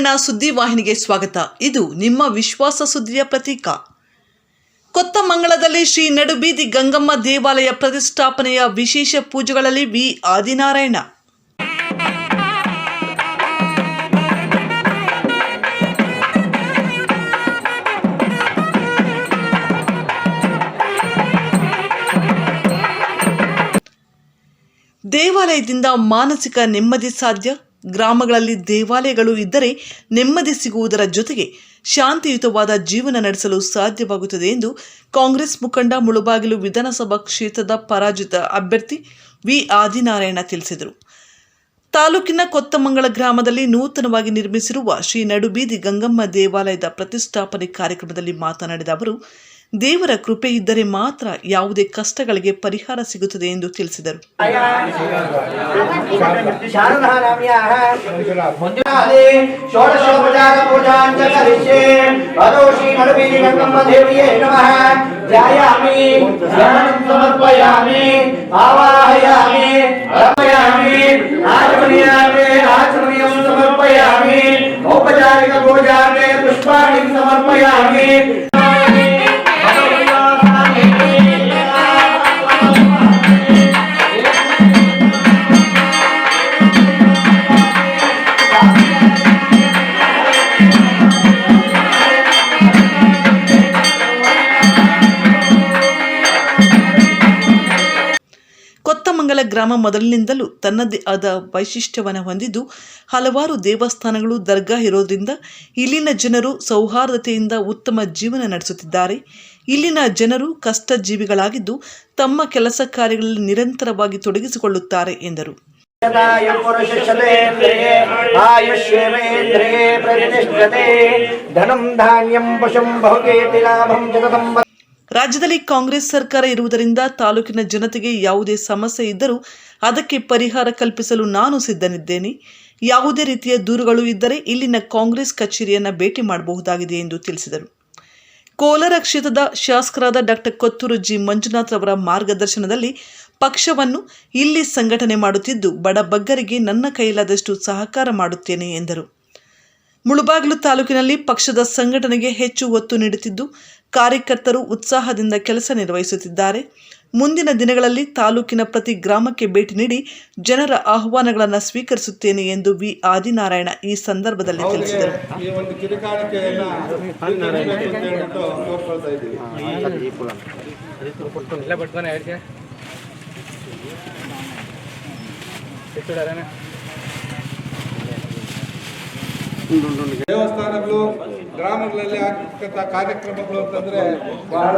ಮೂಡಲಕೆರೆನ ಸುದ್ದಿವಾಹಿನಿಗೆ ಸ್ವಾಗತ. ಇದು ನಿಮ್ಮ ವಿಶ್ವಾಸ ಸುದ್ದಿಯ ಪ್ರತೀಕ. ಕೊತ್ತಮಂಗಳದಲ್ಲಿ ಶ್ರೀ ನಡುಬೀದಿ ಗಂಗಮ್ಮ ದೇವಾಲಯ ಪ್ರತಿಷ್ಠಾಪನೆಯ ವಿಶೇಷ ಪೂಜೆಗಳಲ್ಲಿ ವಿ ಆದಿನಾರಾಯಣ. ದೇವಾಲಯದಿಂದ ಮಾನಸಿಕ ನೆಮ್ಮದಿ ಸಾಧ್ಯ? ಗ್ರಾಮಗಳಲ್ಲಿ ದೇವಾಲಯಗಳು ಇದ್ದರೆ ನೆಮ್ಮದಿ ಸಿಗುವುದರ ಜೊತೆಗೆ ಶಾಂತಿಯುತವಾದ ಜೀವನ ನಡೆಸಲು ಸಾಧ್ಯವಾಗುತ್ತದೆ ಎಂದು ಕಾಂಗ್ರೆಸ್ ಮುಖಂಡ ಮುಳುಬಾಗಿಲು ವಿಧಾನಸಭಾ ಕ್ಷೇತ್ರದ ಪರಾಜಿತ ಅಭ್ಯರ್ಥಿ ವಿ. ಆದಿನಾರಾಯಣ ತಿಳಿಸಿದರು. ತಾಲೂಕಿನ ಕೊತ್ತಮಂಗಲ ಗ್ರಾಮದಲ್ಲಿ ನೂತನವಾಗಿ ನಿರ್ಮಿಸಿರುವ ಶ್ರೀ ನಡುಬೀದಿ ಗಂಗಮ್ಮ ದೇವಾಲಯದ ಪ್ರತಿಷ್ಠಾಪನೆ ಕಾರ್ಯಕ್ರಮದಲ್ಲಿ ಮಾತನಾಡಿದ ಅವರು ದೇವರ ಕೃಪೆ ಇದ್ದರೆ ಮಾತ್ರ ಯಾವುದೇ ಕಷ್ಟಗಳಿಗೆ ಪರಿಹಾರ ಸಿಗುತ್ತದೆ ಎಂದು ತಿಳಿಸಿದರು शारदानाम्याः मुञ्जनादे षोडशोपचारपूजाञ्च करिष्ये अतो ಗ್ರಾಮ ಮೊದಲಿನಿಂದಲೂ ತನ್ನದೇ ಆದ ವೈಶಿಷ್ಟ್ಯವನ್ನು ಹೊಂದಿದ್ದು, ಹಲವಾರು ದೇವಸ್ಥಾನಗಳು ದರ್ಗಾ ಇರೋದ್ರಿಂದ ಇಲ್ಲಿನ ಜನರು ಸೌಹಾರ್ದತೆಯಿಂದ ಉತ್ತಮ ಜೀವನ ನಡೆಸುತ್ತಿದ್ದಾರೆ. ಇಲ್ಲಿನ ಜನರು ಕಷ್ಟ ಜೀವಿಗಳಾಗಿದ್ದು ತಮ್ಮ ಕೆಲಸ ಕಾರ್ಯಗಳಲ್ಲಿ ನಿರಂತರವಾಗಿ ತೊಡಗಿಸಿಕೊಳ್ಳುತ್ತಾರೆ ಎಂದರು. ರಾಜ್ಯದಲ್ಲಿ ಕಾಂಗ್ರೆಸ್ ಸರ್ಕಾರ ಇರುವುದರಿಂದ ತಾಲೂಕಿನ ಜನತೆಗೆ ಯಾವುದೇ ಸಮಸ್ಯೆ ಇದ್ದರೂ ಅದಕ್ಕೆ ಪರಿಹಾರ ಕಲ್ಪಿಸಲು ನಾನು ಸಿದ್ಧನಿದ್ದೇನೆ. ಯಾವುದೇ ರೀತಿಯ ದೂರುಗಳು ಇದ್ದರೆ ಇಲ್ಲಿನ ಕಾಂಗ್ರೆಸ್ ಕಚೇರಿಯನ್ನು ಭೇಟಿ ಮಾಡಬಹುದಾಗಿದೆ ಎಂದು ತಿಳಿಸಿದರು. ಕೋಲಾರ ಕ್ಷೇತ್ರದ ಶಾಸಕರಾದ ಡಾಕ್ಟರ್ ಕೊತ್ತೂರು ಜಿ. ಮಂಜುನಾಥ್ ಅವರ ಮಾರ್ಗದರ್ಶನದಲ್ಲಿ ಪಕ್ಷವನ್ನು ಇಲ್ಲಿ ಸಂಘಟನೆ ಮಾಡುತ್ತಿದ್ದು ಬಡಬಗ್ಗರಿಗೆ ನನ್ನ ಕೈಲಾದಷ್ಟು ಸಹಕಾರ ಮಾಡುತ್ತೇನೆ ಎಂದರು. ಮುಳುಬಾಗಿಲು ತಾಲೂಕಿನಲ್ಲಿ ಪಕ್ಷದ ಸಂಘಟನೆಗೆ ಹೆಚ್ಚು ಒತ್ತು ನೀಡುತ್ತಿದ್ದು ಕಾರ್ಯಕರ್ತರು ಉತ್ಸಾಹದಿಂದ ಕೆಲಸ ನಿರ್ವಹಿಸುತ್ತಿದ್ದಾರೆ. ಮುಂದಿನ ದಿನಗಳಲ್ಲಿ ತಾಲೂಕಿನ ಪ್ರತಿ ಗ್ರಾಮಕ್ಕೆ ಭೇಟಿ ನೀಡಿ ಜನರ ಆಹ್ವಾನಗಳನ್ನು ಸ್ವೀಕರಿಸುತ್ತೇನೆ ಎಂದು ವಿ. ಆದಿನಾರಾಯಣ ಈ ಸಂದರ್ಭದಲ್ಲಿ ತಿಳಿಸಿದರು. ಈ ಒಂದು ದೇವಸ್ಥಾನಗಳು ಗ್ರಾಮಗಳಲ್ಲಿ ಆಗ್ತಕ್ಕಂಥ ಕಾರ್ಯಕ್ರಮಗಳು ಅಂತಂದ್ರೆ ಬಹಳ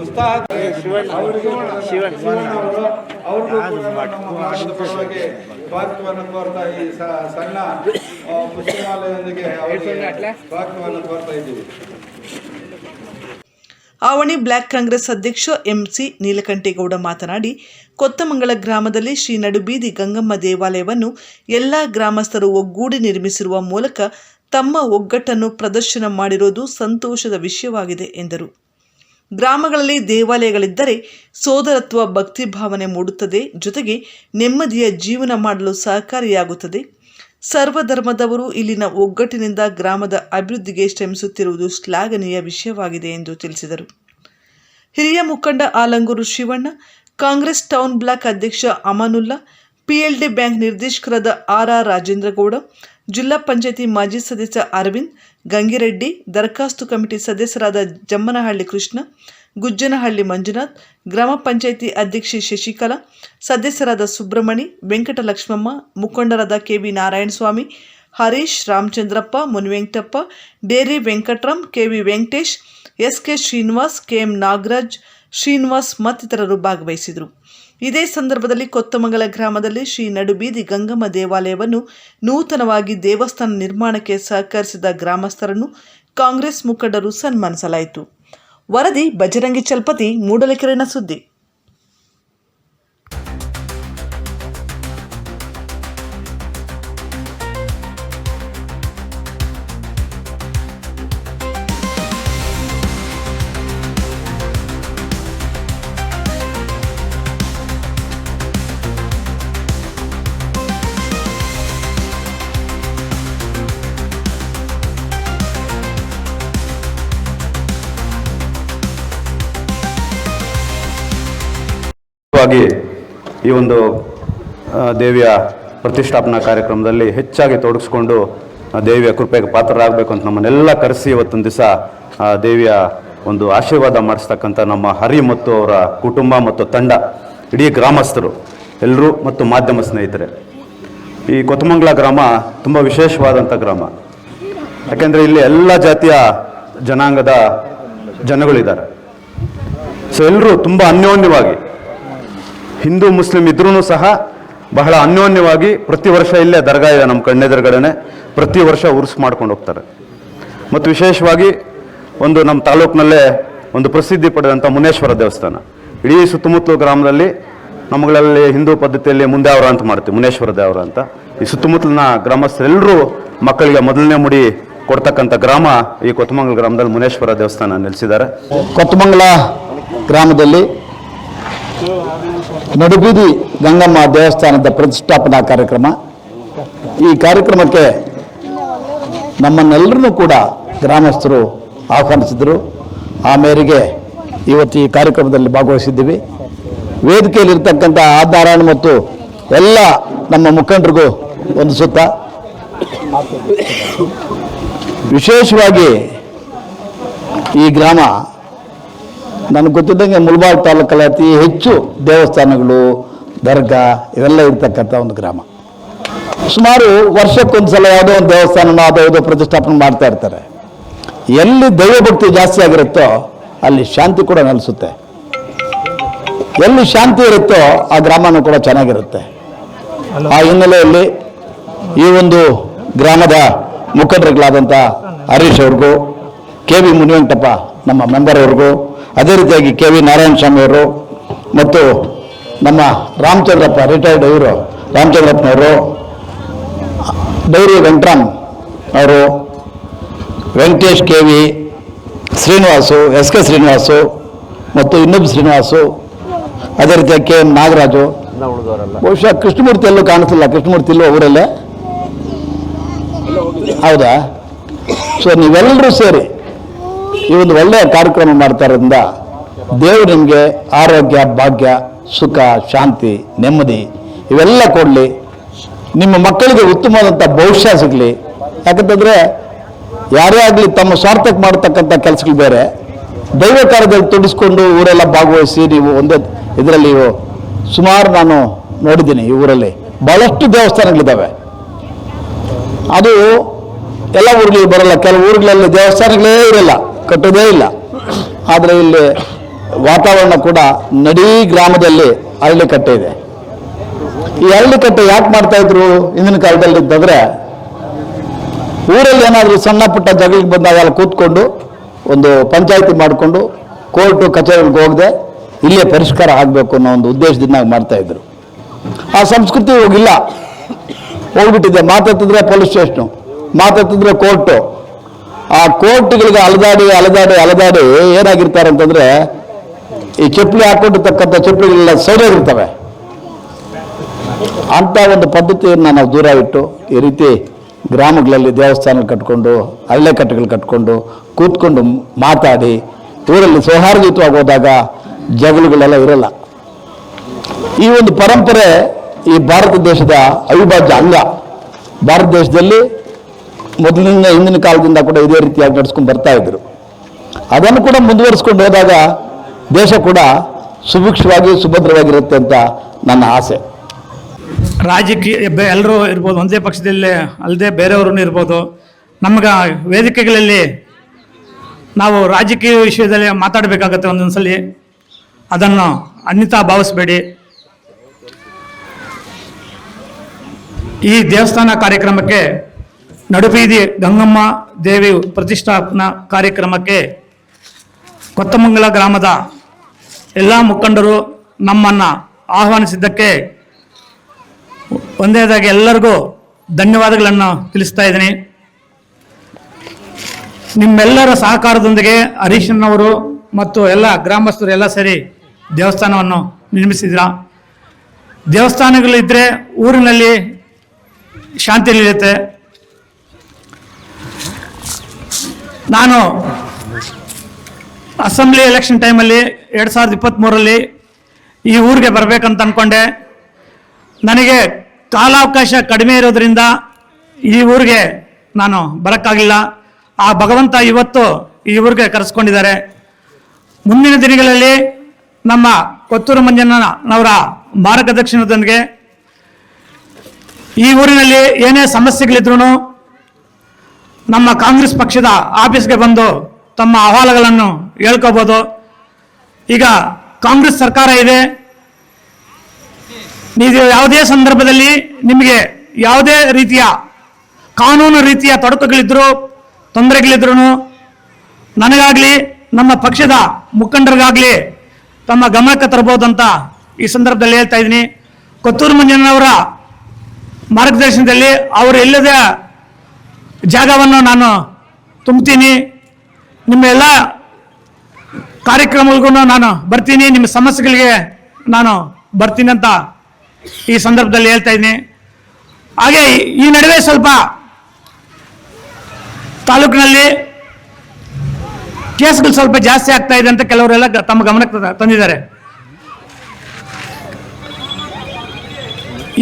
ಉತ್ಸಾಹ ಅವರಿಗೂ ಕೂಡ ಸ್ವಾಗತವನ್ನು ಕೋರ್ತಾ ಈ ಸಣ್ಣ ಪುಸ್ತಕಾಲಯದೊಂದಿಗೆ ಅವರಿಗೆ ಸ್ವಾಗತವನ್ನು ಕೋರ್ತಾ ಇದ್ದೀವಿ ಆವಣಿ ಬ್ಲಾಕ್ ಕಾಂಗ್ರೆಸ್ ಅಧ್ಯಕ್ಷ ಎಂಸಿ ನೀಲಕಂಠೇಗೌಡ ಮಾತನಾಡಿ, ಕೊತ್ತಮಂಗಲ ಗ್ರಾಮದಲ್ಲಿ ಶ್ರೀ ನಡುಬೀದಿ ಗಂಗಮ್ಮ ದೇವಾಲಯವನ್ನು ಎಲ್ಲ ಗ್ರಾಮಸ್ಥರು ಒಗ್ಗೂಡಿ ನಿರ್ಮಿಸಿರುವ ಮೂಲಕ ತಮ್ಮ ಒಗ್ಗಟ್ಟನ್ನು ಪ್ರದರ್ಶನ ಮಾಡಿರುವುದು ಸಂತೋಷದ ವಿಷಯವಾಗಿದೆ, ಎಂದರು. ಗ್ರಾಮಗಳಲ್ಲಿ ದೇವಾಲಯಗಳಿದ್ದರೆ ಸೋದರತ್ವ, ಭಕ್ತಿ ಭಾವನೆ ಮೂಡುತ್ತದೆ, ಜೊತೆಗೆ ನೆಮ್ಮದಿಯ ಜೀವನ ಮಾಡಲು ಸಹಕಾರಿಯಾಗುತ್ತದೆ. ಸರ್ವಧರ್ಮದವರು ಇಲ್ಲಿನ ಒಗ್ಗಟ್ಟಿನಿಂದ ಗ್ರಾಮದ ಅಭಿವೃದ್ಧಿಗೆ ಶ್ರಮಿಸುತ್ತಿರುವುದು ಶ್ಲಾಘನೀಯ ವಿಷಯವಾಗಿದೆ ಎಂದು ತಿಳಿಸಿದರು. ಹಿರಿಯ ಮುಖಂಡ ಆಲಂಗೂರು ಶಿವಣ್ಣ, ಕಾಂಗ್ರೆಸ್ ಟೌನ್ ಬ್ಲಾಕ್ ಅಧ್ಯಕ್ಷ ಅಮಾನುಲ್ಲಾ, ಪಿಎಲ್ಡಿ ಬ್ಯಾಂಕ್ ನಿರ್ದೇಶಕರಾದ ಆರ್ ಆರ್ ರಾಜೇಂದ್ರಗೌಡ, ಜಿಲ್ಲಾ ಪಂಚಾಯತಿ ಮಾಜಿ ಸದಸ್ಯ ಅರವಿಂದ್, ಗಂಗಿರೆಡ್ಡಿ, ದರಖಾಸ್ತು ಕಮಿಟಿ ಸದಸ್ಯರಾದ ಜಮ್ಮನಹಳ್ಳಿ ಕೃಷ್ಣ ಗುಜ್ಜನಹಳ್ಳಿ ಮಂಜುನಾಥ್, ಗ್ರಾಮ ಪಂಚಾಯಿತಿ ಅಧ್ಯಕ್ಷೆ ಶಶಿಕಲಾ, ಸದಸ್ಯರಾದ ಸುಬ್ರಹ್ಮಣಿ, ವೆಂಕಟಲಕ್ಷ್ಮಮ್ಮ, ಮುಖಂಡರಾದ K V Narayanaswamy, Harish Ramachandrappa, Munivenkatappa, dairy Venkatram, K V Venkatesh S K Srinivas, K M Nagaraj, Srinivas ಮತ್ತಿತರರು ಭಾಗವಹಿಸಿದರು. ಇದೇ ಸಂದರ್ಭದಲ್ಲಿ ಕೊತ್ತಮಂಗಲ ಗ್ರಾಮದಲ್ಲಿ ಶ್ರೀ ನಡುಬೀದಿ ಗಂಗಮ್ಮ ದೇವಾಲಯವನ್ನು ನೂತನವಾಗಿ ದೇವಸ್ಥಾನ ನಿರ್ಮಾಣಕ್ಕೆ ಸಹಕರಿಸಿದ ಗ್ರಾಮಸ್ಥರನ್ನು ಕಾಂಗ್ರೆಸ್ ಮುಖಂಡರು ಸನ್ಮಾನಿಸಲಾಯಿತು. ವರದಿ ಬಜರಂಗಿ ಚಲ್ಪತಿ ಮೂಡಲಕೆರೆನ ಸುದ್ದಿ ವಿಶೇಷವಾಗಿ ಈ ಒಂದು ದೇವಿಯ ಪ್ರತಿಷ್ಠಾಪನಾ ಕಾರ್ಯಕ್ರಮದಲ್ಲಿ ಹೆಚ್ಚಾಗಿ ತೊಡಗಿಸ್ಕೊಂಡು ದೇವಿಯ ಕೃಪೆಗೆ ಪಾತ್ರರಾಗಬೇಕು ಅಂತ ನಮ್ಮನ್ನೆಲ್ಲ ಕರೆಸಿ ಇವತ್ತೊಂದು ದಿವಸ ದೇವಿಯ ಒಂದು ಆಶೀರ್ವಾದ ಮಾಡಿಸ್ತಕ್ಕಂಥ ನಮ್ಮ ಹರಿ ಮತ್ತು ಅವರ ಕುಟುಂಬ ಮತ್ತು ತಂಡ, ಇಡೀ ಗ್ರಾಮಸ್ಥರು ಎಲ್ಲರೂ ಮತ್ತು ಮಾಧ್ಯಮ ಸ್ನೇಹಿತರೆ. ಈ ಕೊತ್ತಮಂಗಲ ಗ್ರಾಮ ತುಂಬ ವಿಶೇಷವಾದಂಥ ಗ್ರಾಮ. ಯಾಕೆಂದರೆ ಇಲ್ಲಿ ಎಲ್ಲ ಜಾತಿಯ ಜನಾಂಗದ ಜನಗಳಿದ್ದಾರೆ. ಸೊ ಎಲ್ಲರೂ ತುಂಬ ಅನ್ಯೋನ್ಯವಾಗಿ ಹಿಂದೂ ಮುಸ್ಲಿಂ ಇದ್ರೂ ಸಹ ಬಹಳ ಅನ್ಯೋನ್ಯವಾಗಿ ಪ್ರತಿ ವರ್ಷ ಇಲ್ಲೇ ದರ್ಗಾ ಇದೆ ನಮ್ಮ ಕಣ್ಣೆದುರುಗಡೆನೆ. ಪ್ರತಿ ವರ್ಷ ಉರ್ಸ್ ಮಾಡ್ಕೊಂಡು ಹೋಗ್ತಾರೆ. ಮತ್ತು ವಿಶೇಷವಾಗಿ ಒಂದು ನಮ್ಮ ತಾಲೂಕಿನಲ್ಲೇ ಒಂದು ಪ್ರಸಿದ್ಧಿ ಪಡೆದಂಥ ಮುನೇಶ್ವರ ದೇವಸ್ಥಾನ. ಇಡೀ ಸುತ್ತಮುತ್ತಲು ಗ್ರಾಮದಲ್ಲಿ ನಮ್ಮಗಳಲ್ಲಿ ಹಿಂದೂ ಪದ್ಧತಿಯಲ್ಲಿ ಮುಂದೆ ಅವರ ಅಂತ ಮಾಡ್ತೀವಿ, ಮುನೇಶ್ವರ ದೇವರ ಅಂತ. ಈ ಸುತ್ತಮುತ್ತಲಿನ ಗ್ರಾಮಸ್ಥರೆಲ್ಲರೂ ಮಕ್ಕಳಿಗೆ ಮೊದಲನೇ ಮುಡಿ ಕೊಡ್ತಕ್ಕಂಥ ಗ್ರಾಮ ಈ ಕೊತ್ತಮಂಗಲ ಗ್ರಾಮದಲ್ಲಿ ಮುನೇಶ್ವರ ದೇವಸ್ಥಾನ ನೆಲೆಸಿದ್ದಾರೆ. ಕೊತ್ತಮಂಗಲ ಗ್ರಾಮದಲ್ಲಿ ನಡುಬೀದಿ ಗಂಗಮ್ಮ ದೇವಸ್ಥಾನದ ಪ್ರತಿಷ್ಠಾಪನಾ ಕಾರ್ಯಕ್ರಮ. ಈ ಕಾರ್ಯಕ್ರಮಕ್ಕೆ ನಮ್ಮನ್ನೆಲ್ಲರನ್ನೂ ಕೂಡ ಗ್ರಾಮಸ್ಥರು ಆಹ್ವಾನಿಸಿದರು. ಆ ಮೇರೆಗೆ ಇವತ್ತು ಈ ಕಾರ್ಯಕ್ರಮದಲ್ಲಿ ಭಾಗವಹಿಸಿದ್ದೀವಿ. ವೇದಿಕೆಯಲ್ಲಿರ್ತಕ್ಕಂಥ ಆಧಾರ ಮತ್ತು ಎಲ್ಲ ನಮ್ಮ ಮುಖಂಡರಿಗೂ ಒಂದು ಸುತ್ತ. ವಿಶೇಷವಾಗಿ ಈ ಗ್ರಾಮ ನನಗೆ ಗೊತ್ತಿದ್ದಂಗೆ ಮುಲ್ಬಾಳ್ ತಾಲೂಕಲ್ಲಿ ಅತಿ ಹೆಚ್ಚು ದೇವಸ್ಥಾನಗಳು, ದರ್ಗಾ, ಇವೆಲ್ಲ ಇರ್ತಕ್ಕಂಥ ಒಂದು ಗ್ರಾಮ. ಸುಮಾರು ವರ್ಷಕ್ಕೊಂದು ಸಲ ಯಾವುದೋ ಒಂದು ದೇವಸ್ಥಾನ ಅದೋ ಯಾವುದೋ ಪ್ರತಿಷ್ಠಾಪನೆ ಮಾಡ್ತಾ ಇರ್ತಾರೆ. ಎಲ್ಲಿ ದೈವಭಕ್ತಿ ಜಾಸ್ತಿ ಆಗಿರುತ್ತೋ ಅಲ್ಲಿ ಶಾಂತಿ ಕೂಡ ನೆಲೆಸುತ್ತೆ. ಎಲ್ಲಿ ಶಾಂತಿ ಇರುತ್ತೋ ಆ ಗ್ರಾಮನೂ ಕೂಡ ಚೆನ್ನಾಗಿರುತ್ತೆ. ಆ ಹಿನ್ನೆಲೆಯಲ್ಲಿ ಈ ಒಂದು ಗ್ರಾಮದ ಮುಖಂಡರುಗಳಾದಂಥ ಹರೀಶ್ ಅವ್ರಿಗೂ, ಕೆ ವಿ ಮುನಿವೆಂಕಟಪ್ಪ ನಮ್ಮ ಮೆಂಬರ್ ಅವ್ರಿಗೂ ಅದೇ ರೀತಿಯಾಗಿ ಕೆ ವಿ ನಾರಾಯಣ ಸ್ವಾಮಿ ಅವರು ಮತ್ತು ನಮ್ಮ ರಾಮಚಂದ್ರಪ್ಪ ರಿಟೈರ್ಡ್ ಇವರು, ರಾಮಚಂದ್ರಪ್ಪನವರು ಡೈರಿ ವೆಂಕಟರಾಮ್ ಅವರು, Venkatesh K V Srinivasu, S K Srinivasu ಮತ್ತು ಇನ್ನೊಬ್ಬ ಶ್ರೀನಿವಾಸು, ಅದೇ ರೀತಿಯಾಗಿ ಕೆ ಎಂ ನಾಗರಾಜು. ಬಹುಶಃ ಕೃಷ್ಣಮೂರ್ತಿ ಎಲ್ಲೂ ಕಾಣಿಸ್ತಿಲ್ಲ ಕೃಷ್ಣಮೂರ್ತಿ ಇಲ್ಲೂ ಅವರಲ್ಲೇ ಹೌದಾ? ಸೊ ನೀವೆಲ್ಲರೂ ಸೇರಿ ಈ ಒಂದು ಒಳ್ಳೆಯ ಕಾರ್ಯಕ್ರಮ ಮಾಡ್ತಾ ಇರೋದ್ರಿಂದ ದೇವರು ನಿಮಗೆ ಆರೋಗ್ಯ, ಭಾಗ್ಯ, ಸುಖ, ಶಾಂತಿ, ನೆಮ್ಮದಿ ಇವೆಲ್ಲ ಕೊಡಲಿ. ನಿಮ್ಮ ಮಕ್ಕಳಿಗೆ ಉತ್ತಮವಾದಂಥ ಭವಿಷ್ಯ ಸಿಗಲಿ. ಯಾಕಂತಂದರೆ ಯಾರೇ ಆಗಲಿ ತಮ್ಮ ಸ್ವಾರ್ಥಕ್ಕೆ ಮಾಡ್ತಕ್ಕಂಥ ಕೆಲಸಗಳು ಬೇರೆ. ದೈವ ಕಾರ್ಯದಲ್ಲಿ ತೊಡಗಿಸ್ಕೊಂಡು ಊರೆಲ್ಲ ಭಾಗವಹಿಸಿ ನೀವು ಒಂದೇ ಇದರಲ್ಲಿ ನೀವು ಸುಮಾರು ನಾನು ನೋಡಿದ್ದೀನಿ ಈ ಊರಲ್ಲಿ. ಭಾಳಷ್ಟು ದೇವಸ್ಥಾನಗಳಿದ್ದಾವೆ. ಅದು ಎಲ್ಲ ಊರುಗಳಿಗೆ ಬರಲ್ಲ. ಕೆಲವು ಊರುಗಳಲ್ಲಿ ದೇವಸ್ಥಾನಗಳೇ ಇರಲ್ಲ. ಕಟ್ಟೋದೇ ಇಲ್ಲ. ಆದರೆ ಇಲ್ಲಿ ವಾತಾವರಣ ಕೂಡ ನಡೀ ಗ್ರಾಮದಲ್ಲಿ ಅರಳಿಕಟ್ಟೆ ಇದೆ. ಈ ಅರಳಿಕಟ್ಟೆ ಯಾಕೆ ಮಾಡ್ತಾ ಇದ್ರು ಹಿಂದಿನ ಕಾಲದಲ್ಲಿ ಇದ್ದಂದ್ರೆ ಊರಲ್ಲಿ ಏನಾದರೂ ಸಣ್ಣ ಪುಟ್ಟ ಜಗಳಿಗೆ ಬಂದಾಗ ಅಲ್ಲಿ ಕೂತ್ಕೊಂಡು ಒಂದು ಪಂಚಾಯತಿ ಮಾಡಿಕೊಂಡು ಕೋರ್ಟು ಕಚೇರಿಗೆ ಹೋಗದೆ ಇಲ್ಲೇ ಪರಿಷ್ಕಾರ ಆಗಬೇಕು ಅನ್ನೋ ಒಂದು ಉದ್ದೇಶದಿಂದ ಮಾಡ್ತಾ ಇದ್ರು. ಆ ಸಂಸ್ಕೃತಿ ಹೋಗಿಲ್ಲ ಹೋಗ್ಬಿಟ್ಟಿದೆ. ಮಾತಾಡ್ತಿದ್ರೆ ಪೊಲೀಸ್ ಸ್ಟೇಷನು. ಮಾತಾಡ್ತಿದ್ರೆ ಕೋರ್ಟು. ಆ ಕೋರ್ಟ್ಗಳಿಗೆ ಅಲದಾಡಿ ಅಲದಾಡಿ ಅಲದಾಡಿ ಏನಾಗಿರ್ತಾರೆ ಅಂತಂದ್ರೆ ಈ ಚಪ್ಪಲಿ ಹಾಕೊಂಡಿರ್ತಕ್ಕಂಥ ಚಪ್ಪಲಿಗಳೆಲ್ಲ ಇರ್ತವೆ. ಅಂತ ಒಂದು ಪದ್ಧತಿಯನ್ನು ನಾವು ದೂರ ಇಟ್ಟು ಈ ರೀತಿ ಗ್ರಾಮಗಳಲ್ಲಿ ದೇವಸ್ಥಾನ ಕಟ್ಕೊಂಡು ಹಳ್ಳೆ ಕಟ್ಟೆಗಳು ಕಟ್ಕೊಂಡು ಕೂತ್ಕೊಂಡು ಮಾತಾಡಿ, ಊರಲ್ಲಿ ಸೌಹಾರ್ದಯುತವಾಗಿ ಹೋದಾಗ ಜಗಳಗಳೆಲ್ಲ ಇರಲ್ಲ. ಈ ಒಂದು ಪರಂಪರೆ ಈ ಭಾರತ ದೇಶದ ಅವಿಭಾಜ್ಯ ಅಂಗ. ಭಾರತ ದೇಶದಲ್ಲಿ ಮೊದಲಿನ ಹಿಂದಿನ ಕಾಲದಿಂದ ಕೂಡ ಇದೇ ರೀತಿಯಾಗಿ ನಡೆಸ್ಕೊಂಡು ಬರ್ತಾ ಇದ್ರು. ಅದನ್ನು ಕೂಡ ಮುಂದುವರಿಸ್ಕೊಂಡು ಹೋದಾಗ ದೇಶ ಕೂಡ ಸುಭಿಕ್ಷವಾಗಿ, ಸುಭದ್ರವಾಗಿರುತ್ತೆ ಅಂತ ನನ್ನ ಆಸೆ. ರಾಜಕೀಯ ಎಲ್ಲರೂ ಇರ್ಬೋದು, ಒಂದೇ ಪಕ್ಷದಲ್ಲಿ ಅಲ್ಲದೆ ಬೇರೆಯವ್ರೂ ಇರ್ಬೋದು. ನಮ್ಗೆ ವೇದಿಕೆಗಳಲ್ಲಿ ನಾವು ರಾಜಕೀಯ ವಿಷಯದಲ್ಲಿ ಮಾತಾಡಬೇಕಾಗತ್ತೆ ಸಲ ಅದನ್ನು ಅನ್ನಿತಾ ಭಾವಿಸಬೇಡಿ. ಈ ದೇವಸ್ಥಾನ ಕಾರ್ಯಕ್ರಮಕ್ಕೆ ನಡುಬೀದಿ ಗಂಗಮ್ಮ ದೇವಿ ಪ್ರತಿಷ್ಠಾಪನಾ ಕಾರ್ಯಕ್ರಮಕ್ಕೆ ಕೊತ್ತಮಂಗಲ ಗ್ರಾಮದ ಎಲ್ಲ ಮುಖಂಡರು ನಮ್ಮನ್ನು ಆಹ್ವಾನಿಸಿದ್ದಕ್ಕೆ ಒಂದೇದಾಗಿ ಎಲ್ಲರಿಗೂ ಧನ್ಯವಾದಗಳನ್ನು ತಿಳಿಸ್ತಾ ಇದ್ದೀನಿ. ನಿಮ್ಮೆಲ್ಲರ ಸಹಕಾರದೊಂದಿಗೆ ಹರೀಶನ್ನವರು ಮತ್ತು ಎಲ್ಲ ಗ್ರಾಮಸ್ಥರು ಎಲ್ಲ ಸೇರಿ ದೇವಸ್ಥಾನವನ್ನು ನಿರ್ಮಿಸಿದ್ರ. ದೇವಸ್ಥಾನಗಳಿದ್ದರೆ ಊರಿನಲ್ಲಿ ಶಾಂತಿ ನಿಲ್ಲುತ್ತೆ ನಾನು ಅಸೆಂಬ್ಲಿ ಎಲೆಕ್ಷನ್ ಟೈಮಲ್ಲಿ ಎರಡು ಸಾವಿರದ ಇಪ್ಪತ್ತ್ಮೂರಲ್ಲಿ ಈ ಊರಿಗೆ ಬರಬೇಕಂತ ಅಂದ್ಕೊಂಡೆ ನನಗೆ ಕಾಲಾವಕಾಶ ಕಡಿಮೆ ಇರೋದ್ರಿಂದ ಈ ಊರಿಗೆ ನಾನು ಬರೋಕ್ಕಾಗಲಿಲ್ಲ ಆ ಭಗವಂತ ಇವತ್ತು ಈ ಊರಿಗೆ ಕರೆಸ್ಕೊಂಡಿದ್ದಾರೆ. ಮುಂದಿನ ದಿನಗಳಲ್ಲಿ ನಮ್ಮ ಕೊತ್ತೂರು ಮಂಜಣ್ಣನವರ ಮಾರ್ಗದರ್ಶನದೊಂದಿಗೆ ಈ ಊರಿನಲ್ಲಿ ಏನೇ ಸಮಸ್ಯೆಗಳಿದ್ರೂ ನಮ್ಮ ಕಾಂಗ್ರೆಸ್ ಪಕ್ಷದ ಆಫೀಸ್ಗೆ ಬಂದು ತಮ್ಮ ಅಹವಾಲುಗಳನ್ನು ಹೇಳ್ಕೋಬೋದು. ಈಗ ಕಾಂಗ್ರೆಸ್ ಸರ್ಕಾರ ಇದೆ. ನೀವು ಯಾವುದೇ ಸಂದರ್ಭದಲ್ಲಿ ನಿಮಗೆ ಯಾವುದೇ ರೀತಿಯ ಕಾನೂನು ರೀತಿಯ ತೊಡಕುಗಳಿದ್ರು ತೊಂದರೆಗಳಿದ್ರು ನನಗಾಗಲಿ, ನಮ್ಮ ಪಕ್ಷದ ಮುಖಂಡರಿಗಾಗಲಿ ತಮ್ಮ ಗಮನಕ್ಕೆ ತರಬಹುದು ಅಂತ ಈ ಸಂದರ್ಭದಲ್ಲಿ ಹೇಳ್ತಾ ಇದ್ದೀನಿ. ಕೊತ್ತೂರು ಮಂಜನವರ ಮಾರ್ಗದರ್ಶನದಲ್ಲಿ ಅವರು ಇಲ್ಲದ ಜಾಗವನ್ನು ನಾನು ತುಂಬ್ತೀನಿ. ನಿಮ್ಮ ಎಲ್ಲ ಕಾರ್ಯಕ್ರಮಗಳಿಗೂ ನಾನು ಬರ್ತೀನಿ. ನಿಮ್ಮ ಸಮಸ್ಯೆಗಳಿಗೆ ನಾನು ಬರ್ತೀನಿ ಅಂತ ಈ ಸಂದರ್ಭದಲ್ಲಿ ಹೇಳ್ತಾ ಇದ್ದೀನಿ. ಹಾಗೆ ಈ ನಡುವೆ ಸ್ವಲ್ಪ ತಾಲೂಕಿನಲ್ಲಿ ಕೇಸ್ಗಳು ಸ್ವಲ್ಪ ಜಾಸ್ತಿ ಆಗ್ತಾ ಇದೆ ಅಂತ ಕೆಲವರೆಲ್ಲ ತಮ್ಮ ಗಮನಕ್ಕೆ ತಂದಿದ್ದಾರೆ.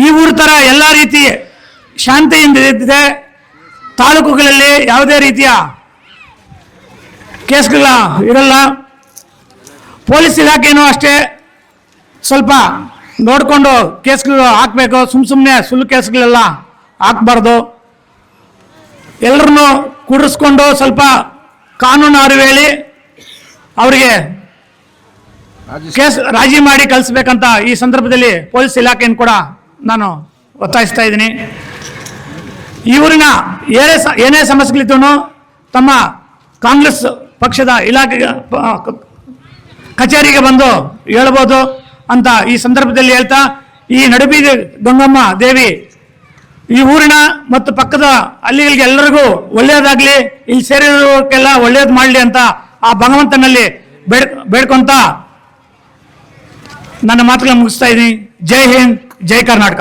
ಈ ಊರ ಥರ ಎಲ್ಲ ರೀತಿ ಶಾಂತಿಯಿಂದ ಇದ್ದಿದೆ ತಾಲೂಕುಗಳಲ್ಲಿ ಯಾವುದೇ ರೀತಿಯ ಕೇಸ್ಗಳ ಇರಲ್ಲ. ಪೊಲೀಸ್ ಇಲಾಖೆಯೂ ಅಷ್ಟೇ ಸ್ವಲ್ಪ ನೋಡಿಕೊಂಡು ಕೇಸ್ಗಳು ಹಾಕಬೇಕು. ಸುಮ್ಮ ಸುಮ್ಮನೆ ಸುಳ್ಳು ಕೇಸ್ಗಳೆಲ್ಲ ಹಾಕ್ಬಾರ್ದು. ಎಲ್ಲರನ್ನೂ ಕುಡಿಸ್ಕೊಂಡು ಸ್ವಲ್ಪ ಕಾನೂನು ಅರಿವು ಹೇಳಿ ಅವರಿಗೆ ಕೇಸ್ ರಾಜಿ ಮಾಡಿ ಕಳಿಸ್ಬೇಕಂತ ಈ ಸಂದರ್ಭದಲ್ಲಿ ಪೊಲೀಸ್ ಇಲಾಖೆಯನ್ನು ಕೂಡ ನಾನು ಒತ್ತಾಯಿಸ್ತಾ ಇದ್ದೀನಿ. ಈ ಊರಿನ ಏನೇ ಏನೇ ಸಮಸ್ಯೆಗಳಿದ್ದೂ ತಮ್ಮ ಕಾಂಗ್ರೆಸ್ ಪಕ್ಷದ ಇಲಾಖೆಗೆ ಕಚೇರಿಗೆ ಬಂದು ಹೇಳ್ಬೋದು ಅಂತ ಈ ಸಂದರ್ಭದಲ್ಲಿ ಹೇಳ್ತಾ, ಈ ನಡುಬೀದಿ ಗಂಗಮ್ಮ ದೇವಿ ಈ ಊರಿನ ಮತ್ತು ಪಕ್ಕದ ಅಲ್ಲಿಗಳಿಗೆ ಎಲ್ಲರಿಗೂ ಒಳ್ಳೆಯದಾಗಲಿ, ಇಲ್ಲಿ ಸೇರಿರೋಕ್ಕೆಲ್ಲ ಒಳ್ಳೇದು ಮಾಡಲಿ ಅಂತ ಆ ಭಗವಂತನಲ್ಲಿ ಬೇಡ್, ಬೇಡ್ಕೊಂತ ನನ್ನ ಮಾತುಗಳನ್ನು ಮುಗಿಸ್ತಾ ಇದ್ದೀನಿ. ಜೈ ಹಿಂದ್, ಜೈ ಕರ್ನಾಟಕ.